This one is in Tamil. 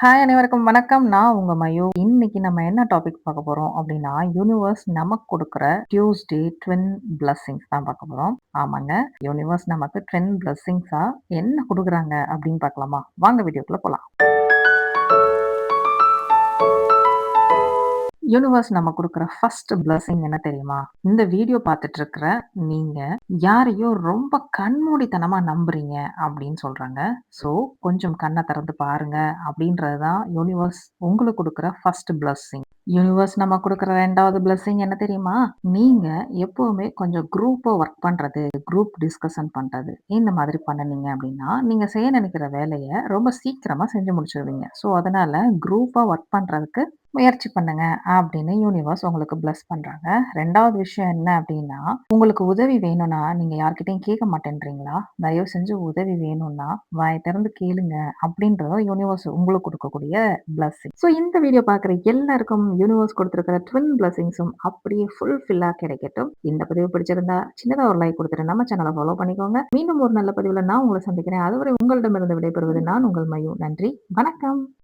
ஹாய் அனைவருக்கும் வணக்கம். நான் உங்க மயூ. இன்னைக்கு நம்ம என்ன டாபிக் பார்க்க போறோம் அப்படின்னா யூனிவர்ஸ் நமக்கு கொடுக்குற டியூஸ்டே ட்வின் பிளஸ்ஸிங்ஸ் தான் பார்க்க போறோம். ஆமாங்க. யூனிவர்ஸ் நமக்கு ட்வின் பிளஸ்ஸிங்ஸா என்ன கொடுக்குறாங்க அப்படின்னு பார்க்கலாமா? வாங்க வீடியோக்குள்ள போலாம். யூனிவர்ஸ் நம்ம கொடுக்குற ஃபர்ஸ்ட் பிளஸிங் என்ன தெரியுமா? இந்த வீடியோ பார்த்துட்டு இருக்கிற நீங்க யாரையோ ரொம்ப கண்மூடித்தனமா நம்புறீங்க அப்படின்னு சொல்றாங்க. ஸோ கொஞ்சம் கண்ணை திறந்து பாருங்க அப்படின்றது தான் யூனிவர்ஸ் உங்களுக்கு கொடுக்குற ஃபர்ஸ்ட் பிளஸிங் யூனிவர்ஸ் நம்ம கொடுக்குற ரெண்டாவது பிளெஸ்ஸிங் என்ன தெரியுமா? நீங்க எப்பவுமே கொஞ்சம் குரூப்பா ஒர்க் பண்றது, குரூப் டிஸ்கஷன் பண்றது, இந்த மாதிரி பண்ணுனீங்க அப்படின்னா, நீங்க செய்ய நினைக்கிற வேலையை ரொம்ப சீக்கிரமா செஞ்சு முடிச்சிடுவீங்க ஸோ அதனால குரூப்பா ஒர்க் பண்றதுக்கு முயற்சி பண்ணுங்க அப்படின்னு யூனிவர்ஸ் உங்களுக்கு பிளஸ் பண்றாங்க. ரெண்டாவது விஷயம் என்ன அப்படின்னா, உங்களுக்கு உதவி வேணும்னா நீங்க யார்கிட்டயும் கேட்க மாட்டேன்றீங்களா? தயவு செஞ்சு உதவி வேணும்னா வாய் திறந்து கேளுங்க அப்படின்றதும் யூனிவர்ஸ் உங்களுக்கு கொடுக்கக்கூடிய பிளஸ் ஸோ இந்த வீடியோ பார்க்குற எல்லாருக்கும் யூனிவர்ஸ் குடுத்திருக்கிற ட்வின் பிளஸிங்ஸும் அப்படியே ஃபுல்ஃபில்லா கிடைக்கட்டும். இந்த பதிவு பிடிச்சிருந்தா சின்னதா ஒரு லைக் கொடுத்துட்டு நம்ம சேனலை ஃபாலோ பண்ணிக்கோங்க. மீண்டும் ஒரு நல்ல பதிவுல நான் உங்களை சந்திக்கிறேன். அதுவரை உங்களிடமிருந்து விடைபெறுவது நான் உங்கள் மயூ. நன்றி. வணக்கம்.